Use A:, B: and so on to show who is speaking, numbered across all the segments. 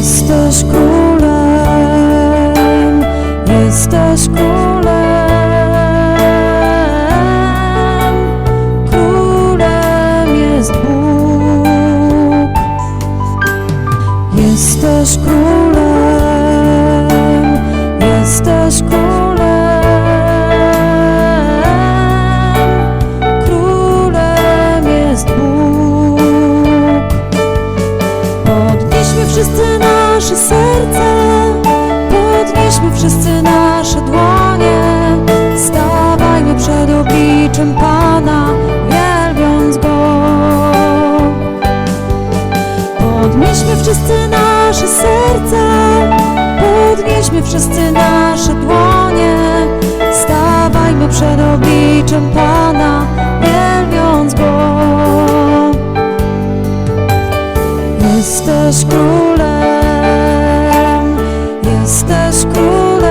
A: Jesteś królem, jesteś królem, królem jest Bóg. Jesteś królem, jesteś królem, wszyscy nasze serca, podnieśmy wszyscy nasze dłonie, stawajmy przed obliczem Pana, wielbiąc Go. Podnieśmy wszyscy nasze serca, podnieśmy wszyscy nasze Jesteś królem, jesteś królem,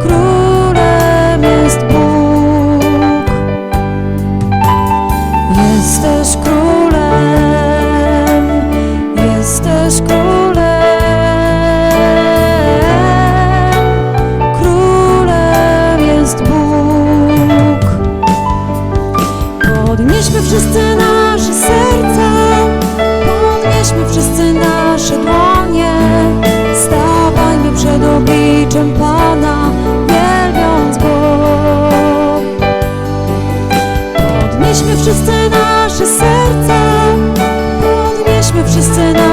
A: królem jest Bóg. Jesteś królem, jesteś królem, wszyscy podnieśmy wszyscy nasze dłonie, stawajmy przed obliczem Pana, wielbiąc Go. Podnieśmy wszyscy nasze serca, podnieśmy wszyscy nasze